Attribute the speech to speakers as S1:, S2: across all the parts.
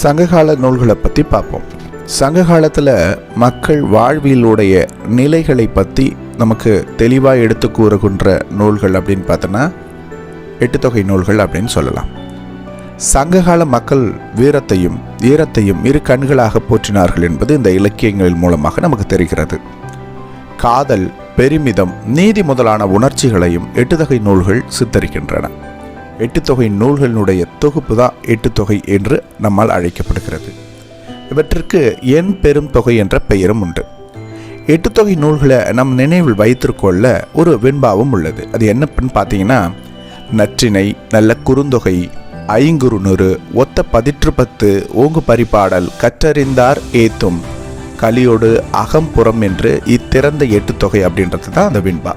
S1: சங்ககால நூல்களை பற்றி பார்ப்போம். சங்க காலத்தில் மக்கள் வாழ்வியலுடைய நிலைகளை பற்றி நமக்கு தெளிவாக எடுத்து கூறுகின்ற நூல்கள் அப்படின்னு பார்த்தோன்னா எட்டுத்தொகை நூல்கள் அப்படின்னு சொல்லலாம். சங்ககால மக்கள் வீரத்தையும் ஈரத்தையும் இரு கண்களாக போற்றினார்கள் என்பது இந்த இலக்கியங்களின் மூலமாக நமக்கு தெரிகிறது. காதல் பெருமிதம் நீதி முதலான உணர்ச்சிகளையும் எட்டுத்தொகை நூல்கள் சித்தரிக்கின்றன. எட்டுத்தொகை நூல்களினுடைய தொகுப்பு தான் எட்டுத்தொகை என்று நம்மால் அழைக்கப்படுகிறது. இவற்றிற்கு எண் பெரும் தொகை என்ற பெயரும் உண்டு. எட்டுத்தொகை நூல்களை நம் நினைவில் வைத்திருக்கொள்ள ஒரு வெண்பாவும் உள்ளது. அது என்னப்புன்னு பார்த்தீங்கன்னா நற்றினை நல்ல குறுந்தொகை ஐங்குறுநூறு ஒத்த பதிற்று பத்து ஓங்கு பரிபாடல் கற்றறிந்தார் ஏத்தும் கலியோடு அகம்புறம் என்று இத்திறந்த எட்டுத்தொகை அப்படின்றது தான் அந்த வெண்பா.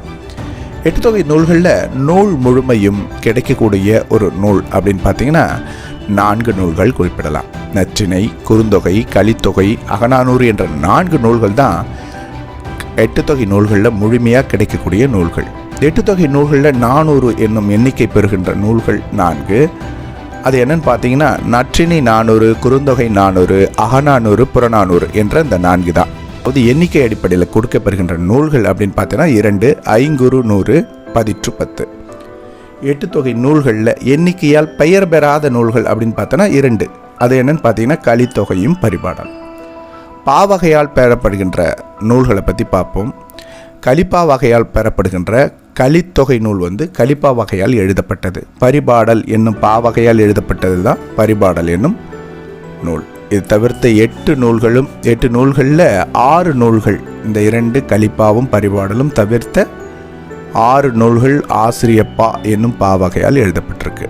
S1: எட்டுத்தொகை நூல்களில் நூல் முழுமையும் கிடைக்கக்கூடிய ஒரு நூல் அப்படின்னு பார்த்தீங்கன்னா நான்கு நூல்கள் குறிப்பிடலாம். நற்றினை குறுந்தொகை கலித்தொகை அகநானூறு என்ற நான்கு நூல்கள் தான் எட்டுத்தொகை நூல்களில் முழுமையாக கிடைக்கக்கூடிய நூல்கள். எட்டுத்தொகை நூல்களில் நானூறு என்னும் எண்ணிக்கை பெறுகின்ற நூல்கள் நான்கு. அது என்னன்னு பார்த்தீங்கன்னா நற்றினை நானூறு குறுந்தொகை நானூறு அகநானூறு புறநானூறு என்ற இந்த நான்கு தான். அது எண்ணிக்கை அடிப்படையில் கொடுக்கப்படுகின்ற நூல்கள் அப்படின்னு பார்த்தீங்கன்னா இரண்டு ஐங்குறு நூறு பதிற்று பத்து. எட்டுத்தொகை நூல்களில் எண்ணிக்கையால் பெயர் பெறாத நூல்கள் அப்படின்னு பார்த்தோன்னா இரண்டு. அது என்னன்னு பார்த்தீங்கன்னா கலித்தொகையும் பரிபாடல். பாவகையால் பெறப்படுகின்ற நூல்களை பற்றி பார்ப்போம். கலிப்பா வகையால் பெறப்படுகின்ற கலித்தொகை நூல் வந்து கலிப்பா வகையால் எழுதப்பட்டது. பரிபாடல் என்னும் பாவகையால் எழுதப்பட்டது தான் பரிபாடல் என்னும் நூல். இது தவிர்த்த எட்டு நூல்களும் எட்டு நூல்களில் ஆறு நூல்கள். இந்த இரண்டு கலிப்பாவும் பரிபாடலும் தவிர்த்த ஆறு நூல்கள் ஆசிரியப்பா என்னும் பாவகையால் எழுதப்பட்டிருக்கு.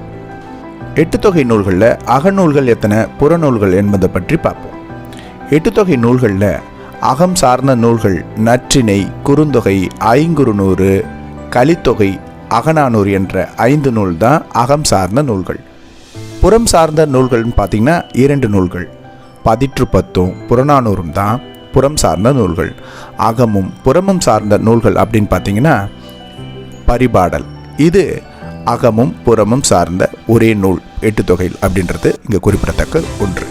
S1: எட்டு தொகை நூல்களில் அகநூல்கள் எத்தனை புறநூல்கள் என்பதை பற்றி பார்ப்போம். எட்டு தொகை நூல்களில் அகம் சார்ந்த நூல்கள் நற்றினை குறுந்தொகை ஐங்குறுநூறு கலித்தொகை அகநானூறு என்ற ஐந்து நூல் தான் அகம் சார்ந்த நூல்கள். புறம் சார்ந்த நூல்கள்னு பார்த்தீங்கன்னா இரண்டு நூல்கள். பதிற்று பத்தும் புறநானூறும் தான் புறம் சார்ந்த நூல்கள். அகமும் புறமும் சார்ந்த நூல்கள் அப்படின்னு பார்த்தீங்கன்னா பரிபாடல். இது அகமும் புறமும் சார்ந்த ஒரே நூல் எட்டு தொகையில் அப்படின்றது இங்கே குறிப்பிடத்தக்க ஒன்று.